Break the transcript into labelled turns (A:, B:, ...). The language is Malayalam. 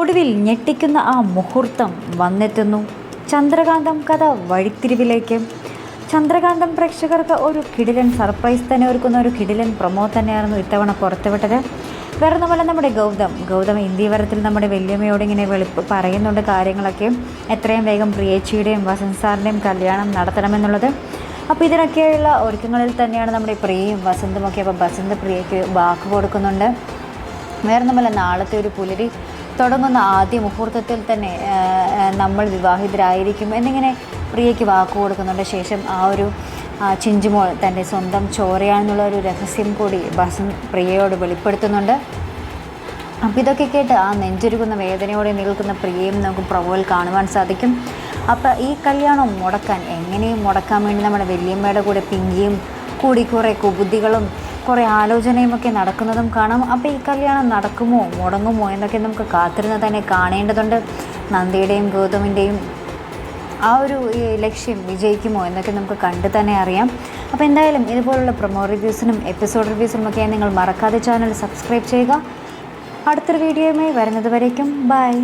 A: ഒടുവിൽ ഞെട്ടിക്കുന്ന ആ മുഹൂർത്തം വന്നെത്തുന്നു. ചന്ദ്രകാന്തം കഥ വഴിത്തിരിവിലേക്ക്. ചന്ദ്രകാന്തം പ്രേക്ഷകർക്ക് ഒരു കിടിലൻ സർപ്രൈസ് തന്നെ ഒരുക്കുന്ന ഒരു കിടിലൻ പ്രൊമോ തന്നെയായിരുന്നു ഇത്തവണ പുറത്തുവിട്ടത്. വേറൊന്നുമല്ല നമ്മുടെ ഗൗതം. ഗൗതം ഇന്ത്യവരത്തിൽ നമ്മുടെ വല്യമ്മയോട് ഇങ്ങനെ വെളുപ്പ് പറയുന്നുണ്ട് കാര്യങ്ങളൊക്കെ. എത്രയും വേഗം പ്രിയേച്ചിയുടെയും വസന്ത് സാറിന്റെയും കല്യാണം നടത്തണമെന്നുള്ളത്. അപ്പോൾ ഇതിനൊക്കെയുള്ള ഒരുക്കങ്ങളിൽ തന്നെയാണ് നമ്മുടെ പ്രിയയും വസന്തുമൊക്കെ. അപ്പോൾ വസന്ത് പ്രിയയ്ക്ക് വാക്ക് കൊടുക്കുന്നുണ്ട്. വേറെ നമ്മളെ നാളത്തെ ഒരു പുലരി തുടങ്ങുന്ന ആദ്യ മുഹൂർത്തത്തിൽ തന്നെ നമ്മൾ വിവാഹിതരായിരിക്കും എന്നിങ്ങനെ പ്രിയയ്ക്ക് വാക്ക് കൊടുക്കുന്നുണ്ട് ശേഷം ആ ഒരു ചിഞ്ചുമോൾ തന്റെ സ്വന്തം ചോരയാണെന്നുള്ള ഒരു രഹസ്യം കൂടി ബസന്ത് പ്രിയയോട് വെളിപ്പെടുത്തുന്നുണ്ട്. അപ്പം ഇതൊക്കെ കേട്ട് ആ നെഞ്ചുരുകുന്ന വേദനയോടെ നിൽക്കുന്ന പ്രിയയും നമുക്ക് പ്രൊമോയിൽ കാണുവാൻ സാധിക്കും. അപ്പം ഈ കല്യാണം മുടക്കാൻ എങ്ങനെയും മുടക്കാൻ വേണ്ടി നമ്മുടെ വല്യമ്മയുടെ കൂടെ പിങ്കിയും കൂടി കുറേ കുബുദ്ധികളും കുറേ ആലോചനയും ഒക്കെ നടക്കുന്നതും കാണാം. അപ്പോൾ ഈ കല്യാണം നടക്കുമോ മുടങ്ങുമോ എന്നൊക്കെ നമുക്ക് കാത്തിരുന്ന് തന്നെ കാണേണ്ടതുണ്ട്. നന്ദിയുടെയും ഗൗതമിന്റെയും ആ ഒരു ലക്ഷ്യം വിജയിക്കുമോ എന്നൊക്കെ നമുക്ക് കണ്ടു തന്നെ അറിയാം. അപ്പോൾ എന്തായാലും ഇതുപോലുള്ള പ്രൊമോ റിവ്യൂസിനും എപ്പിസോഡ് റിവ്യൂസിനും ഒക്കെ നിങ്ങൾ മറക്കാതെ ചാനൽ സബ്സ്ക്രൈബ് ചെയ്യുക. അടുത്തൊരു വീഡിയോയുമായി വരുന്നത് വരേക്കും. ബൈ